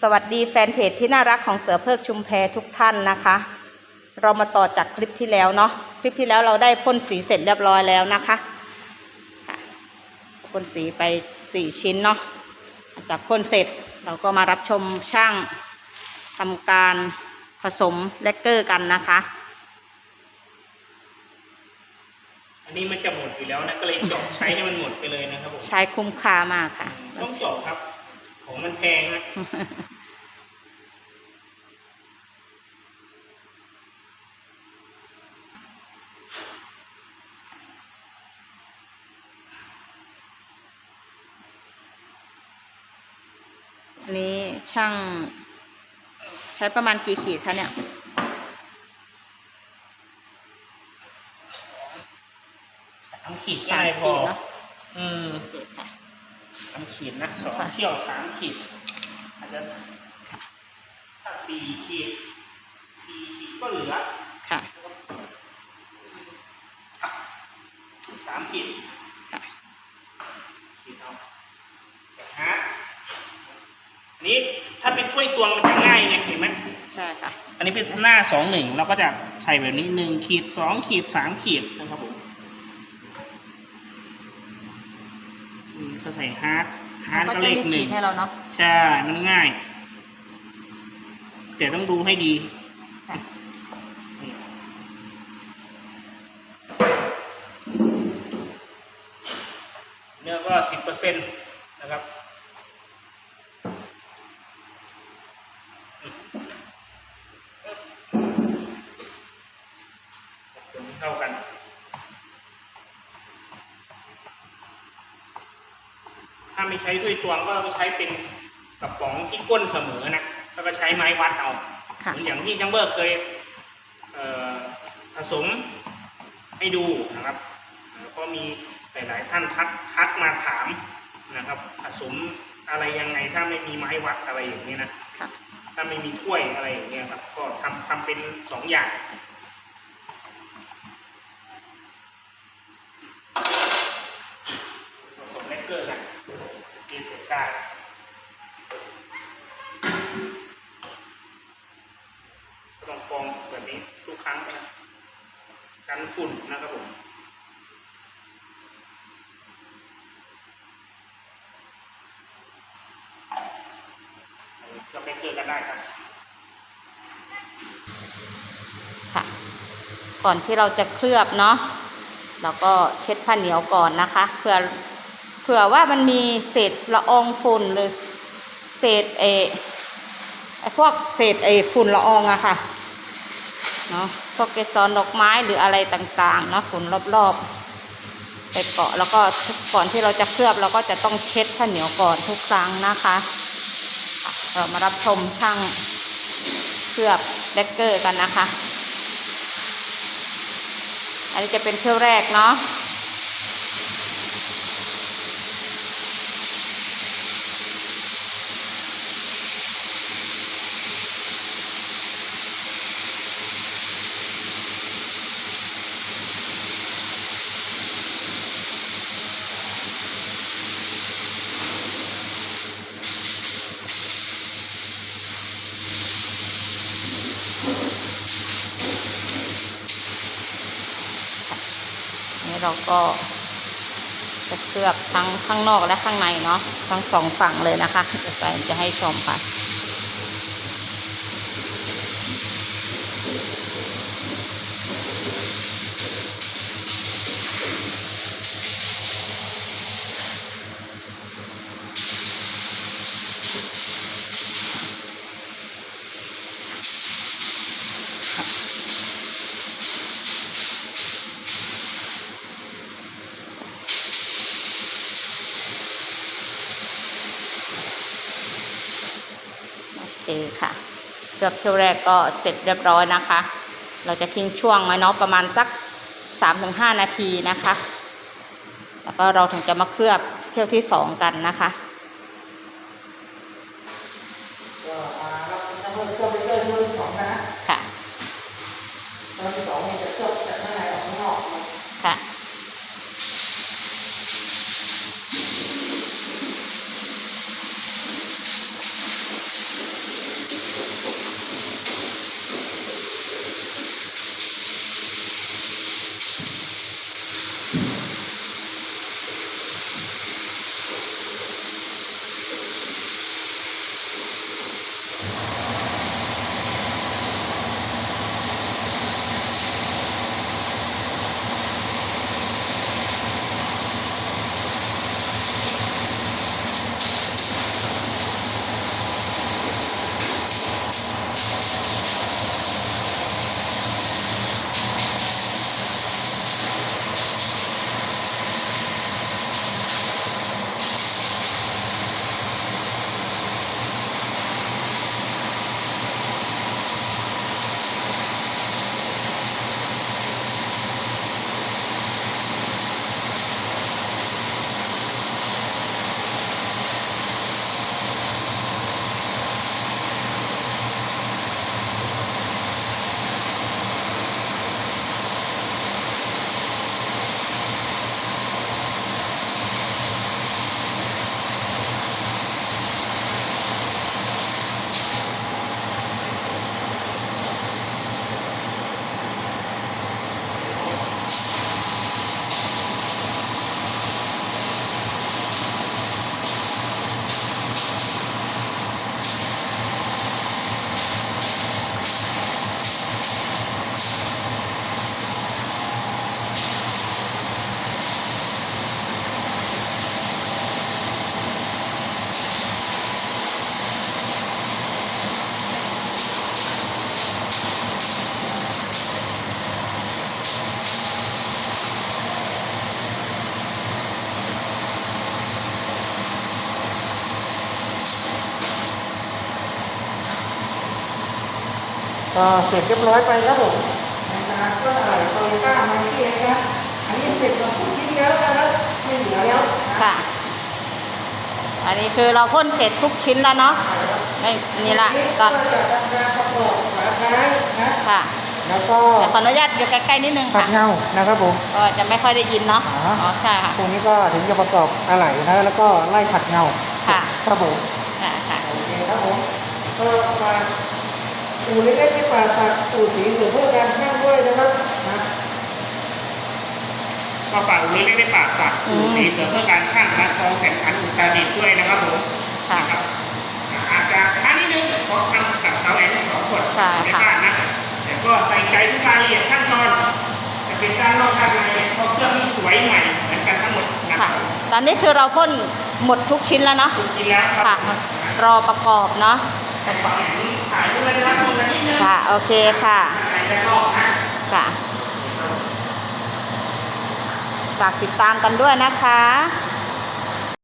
สวัสดีแฟนเพจที่น่ารักของเสือเพิกชุมแพทุกท่านนะคะ เรามาต่อจากคลิปที่แล้วเนาะคลิปที่แล้วเราได้พ่นสีเสร็จเรียบร้อยแล้วนะคะค่ะพ่นสีไปสี่ชิ้นเนาะหลังจากพ่นเสร็จเราก็มารับชมช่างทำการผสมแลกเกอร์กันนะคะ อันนี้มันจะหมดอยู่แล้วนะก็เลยเจาะใช้ให้มันหมดไปเลยนะครับผมใช้คุ้มค่ามากค่ะ ต้องเจาะครับของมัน แพงนะอันนี้ช่าง ใช้ประมาณกี่ขีดคะเนี่ยสามขีดสามได้พขีอดเนาะอืมโอเคค่ะสามขีดนะสองค่ะเที่ยวสามขีด อาจจะถ้าสี่ขีดสี่ขีดก็เหลือค่ะสามขีดค่ะขีดเอาฮะอันนี้ถ้าเป็นถ้วยตวงมันจะง่ายไงเห็นไหมใช่ค่ะ อันนี้เป็นหน้าสองหนึ่งเราก็จะใส่แบบนี้หนึ่งขีดสองขีดสามขีดนะครับผมอืมเขาใส่ฮาร์ด ฮาร์ดก็ก็จะเลขมีหขีนึ่ดงให้เราเนาะใช่มันง่าย แต่ต้องดูให้ดีค่ะเนื้อก็สิบเปอร์เซ็นต์นะครับคนให้เข้ากัน ถ้าไม่ใช้ถ้วยตวงก็ใช้เป็นกระป๋องที่ก้นเสมอนะแล้วก็ใช้ไม้วัดเอาค่ะเหมือนอย่างที่จังเบิร์กเคยเอ่อผสมให้ดูนะครับแล้วก็มีหลาย ๆ ท่านทักทักมาถามนะครับ ผสมอะไรยังไงถ้าไม่มีไม้วัดอะไรอย่างนี้นะค่ะถ้าไม่มีถ้วยอะไรอย่างเงี้ยครับ ก็ทำทำเป็นสองอย่าง ผสมเลกเกอร์กันเอเซกาต้องกรองแบบนี้ทุก ครั้งนะกันฝุ่นนะครับผมก็ไปเจอกันได้ครับ ค่ะ ก่อนที่เราจะเคลือบเนาะเราก็เช็ดผ้าเหนียวก่อนนะคะเผื่อเผื่อว่ามันมีเศษละอองฝุ่นหรือเศษเอไอพวกเศษไอฝุ่นละอองอะค่ะ เนาะพวกเกสรดอกไม้หรืออะไรต่างๆเนาะฝุ่นรอบๆไปเกาะแล้วก็ก่อนที่เราจะเคลือบเราก็จะต้องเช็ดผ้าเหนียวก่อนทุกครั้งนะคะค่ะเรามารับชมช่างเคลือบแดกเกอร์กันนะคะ อันนี้จะเป็นเที่ยวแรกเนาะ เราก็จะเคลือบทั้งข้างนอกและข้างในเนาะทั้งสองฝั่งเลยนะคะเดี๋ยวไปจะให้ชมค่ะ เคค่ะ เกือบเที่ยวแรกก็เสร็จเรียบร้อยนะคะ เราจะทิ้งช่วงไว้เนาะประมาณสัก 3-5 นาทีนะคะ แล้วก็เราถึงจะมาเคลือบเที่ยวที่ 2 กันนะคะ ก็เสร็จเรียบร้อยไปครับผมนะครับก็อะไรโตโยต้ามาที่เองนะอันนี้เสร็จมาทุกชิ้นแล้วนะครับไม่เหลือแล้วนะค่ะ อันนี้คือเราพ่นเสร็จทุกชิ้นแล้วเนาะไม่นี่ละตอนก็จะทำการประกอบฝาท้ายนะค่ะ แล้วก็แต่ขออนุญาตอยู่ใกล้ๆนิดนึงขัค่ะดเงานะครับผมก็จะไม่ค่อยได้ยินเนาะอ๋ออ๋อ๋อใช่ค่ะตรงนี้ก็ถึงจะประกอบอะไหล่นะแล้วก็ไล่ขัดเงาค่ะครับผมค่ะค่ะโอเคครับผมก็มา อู่เล็กๆที่ป่าตัดอู่สีหรือเพื่อการช่างด้วยนะครับนะก็ฝากอุเล็กได้ปากสักอู่สีเสริมเพื่อการช่างและทองแข่งขันอุตรดิตถ์ด้วยนะครับผมค่ะนะครับอาจจะช้านิดนึงเพราะทำกับเสาแอนสองคนใช่ในค่ะบ้านนะแต่ก็ใส่ใจทุกรายละเอียดขั้นตอนจะเป็นการลอกการในเพราะเครื่องนี้สวยใหม่เหมือนกันทั้งหมดนะคค่ะรับตอนนี้คือเราพ่นหมดทุกชิ้นแล้วเนาะถูกกินแล้วครัค่ะ รอประกอบเนาะ ค่ะ โอเคค่ะ ค่ะ ฝากติดตามกันด้วยนะคะ